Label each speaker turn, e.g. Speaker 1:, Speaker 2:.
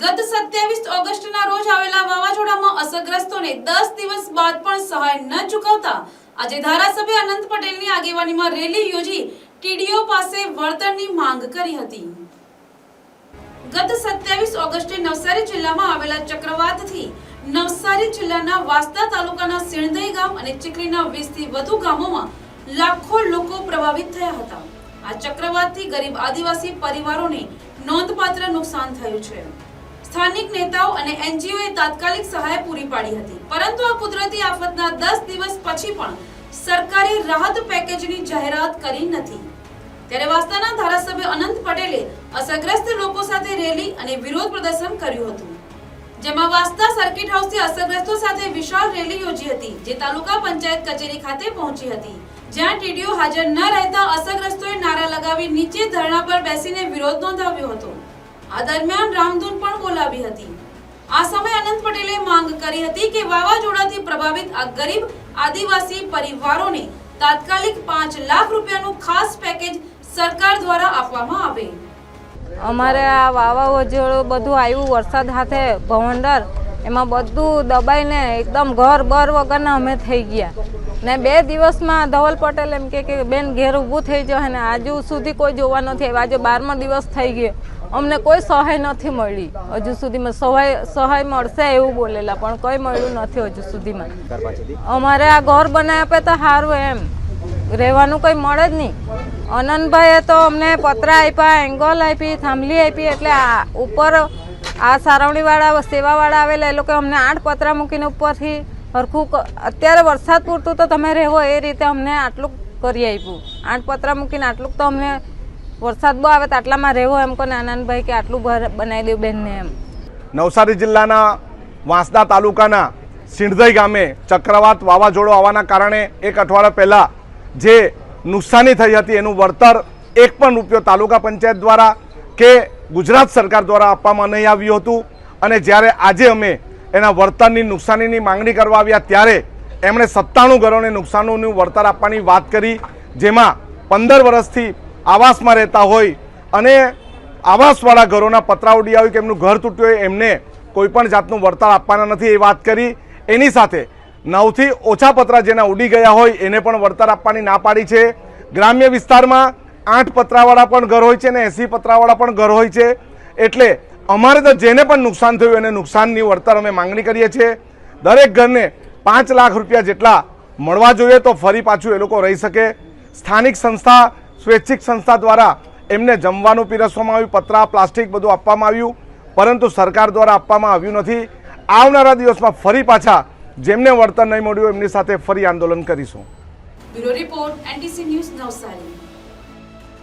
Speaker 1: ગત સત્યાવીસ ઓગસ્ટના રોજ આવેલા વાવાઝોડામાં અસરગ્રસ્તોને દસ દિવસ બાદ પણ સહાય ન ચૂકવતા આજે ધારાસભ્ય અનંત પટેલની આગેવાનીમાં રેલી યોજી ટીડીઓ પાસે વળતરની માંગ કરી હતી. ગત સત્યાવીસ ઓગસ્ટે નવસારી જિલ્લામાં આવેલા ચક્રવાતથી નવસારી જિલ્લાના વાસ્તા તાલુકાના સિણદઈ ગામ અને ચીખલીના 20 થી વધુ ગામોમાં લાખો લોકો પ્રભાવિત થયા હતા. આ ચક્રવાતથી ગરીબ આદિવાસી પરિવારોને નોંધપાત્ર નુકસાન થયું છે. સ્થાનિક નેતાઓ અને એનજીઓએ તાત્કાલિક સહાય પૂરી પાડી હતી. પરંતુ આ કુદરતી આફતના 10 દિવસ પછી પણ સરકારે રાહત પેકેજની જાહેરાત કરી નથી. ત્યારે વાસ્તાના ધારાસભ્ય અનંત પટેલે અસરગ્રસ્ત લોકો સાથે રેલી અને વિરોધ પ્રદર્શન કર્યું હતું. જેમાં વાસ્તા સર્કિટ હાઉસથી અસરગ્રસ્તો સાથે વિશાળ રેલી યોજી હતી, જે તાલુકા પંચાયત કચેરી ખાતે પહોંચી હતી. જ્યાં ટીડીઓ હાજર ન રહેતા અસરગ્રસ્તોએ નારા લગાવી નીચે ધરણા પર બેસીને વિરોધ નોંધાવ્યો હતો. આ દરમિયાન રામધૂન પણ બોલાવી હતી. આ સમયે અનંત પટેલે માંગ કરી હતી કે વાવાઝોડાથી પ્રભાવિત આ ગરીબ આદિવાસી પરિવારોને તાત્કાલિક પાંચ લાખ રૂપિયાનું ખાસ પેકેજ સરકાર દ્વારા આપવામાં આવે.
Speaker 2: અમારે આ વાવાઝોડું બધું આવ્યું વરસાદ સાથે ભવંડર. એમાં બધું દબાઈને એકદમ ઘર બર વગરના અમે થઈ ગયા. ને બે દિવસમાં ધવલ પટેલ એમ કે બેન, ઘેર ઊભું થઈ જાય ને આજુ સુધી કોઈ જોવા નથી આવ્યું. આજે બારમો દિવસ થઈ ગયો. અમને કોઈ સહાય નથી મળી હજુ સુધીમાં. સહાય સહાય મળશે એવું બોલેલા પણ કોઈ મળ્યું નથી હજુ સુધીમાં. અમારે આ ઘર બનાવી આપે તો સારું એમ. રહેવાનું કંઈ મળે જ નહીં. અનંતભાઈએ તો અમને પતરા આપ્યા એંગલ આપી થાંભલી આપી એટલે આ ઉપર આ સારવણીવાળા સેવાવાળા આવેલા એ લોકો અમને આઠ પતરા મૂકીને ઉપરથી હરખું અત્યારે વરસાદ પૂરતું તો તમે રહેવો એ રીતે અમને આટલું કરી આપ્યું. આઠ પતરા મૂકીને આટલું તો અમને વરસાદ બહુ આવે તો આટલામાં રહેવો એમ કોને? આનંદભાઈ કે આટલું બનાવી દઉં બેનને એમ.
Speaker 3: નવસારી જિલ્લાના વાંસદા તાલુકાના સિંધઈ ગામે ચક્રવાત વાવાઝોડું આવવાના કારણે એક અઠવાડિયા પહેલાં જે નુકસાની થઈ હતી એનું વળતર એક પણ રૂપિયો તાલુકા પંચાયત દ્વારા કે ગુજરાત સરકાર દ્વારા આપવામાં નહીં આવ્યું હતું. અને જ્યારે આજે અમે એના વળતરની નુકસાનીની માંગણી કરવા આવ્યા ત્યારે એમણે સત્તાણું ઘરોને નુકસાનોનું વળતર આપવાની વાત કરી, જેમાં પંદર વર્ષથી આવાસમાં રહેતા હોય અને આવાસવાળા ઘરોના પતરા ઉડી આવ્યું કે એમનું ઘર તૂટ્યું હોય, એમને કોઈપણ જાતનું વળતર આપવાના નથી, એ વાત કરી. એની સાથે નવથી ઓછા પતરા જેના ઉડી ગયા હોય, એને પણ વળતર આપવાની ના પાડી છે. ગ્રામ્ય વિસ્તારમાં આઠ પતરાવાળા પણ ઘર હોય છે અને એંસી પતરાવાળા પણ ઘર હોય છે. એટલે અમારે તો જેને પણ નુકસાન થયું એને નુકસાનની વળતર અમે માંગણી કરીએ છીએ. દરેક ઘરને પાંચ લાખ રૂપિયા જેટલા મળવા જોઈએ તો ફરી પાછું એ લોકો રહી શકે. સ્થાનિક સંસ્થા સ્વૈચ્છિક સંસ્થા દ્વારા એમને જમવાનું, પીરસવામાં આવ્યું, પતરા, પ્લાસ્ટિક બધું આપવામાં આવ્યું. પરંતુ સરકાર દ્વારા આપવામાં આવ્યું નથી. આવનારા દિવસમાં ફરી પાછા જેમને વળતર નહીં મળ્યું એમની સાથે ફરી આંદોલન કરીશું.
Speaker 1: Report, NTC news Navsari.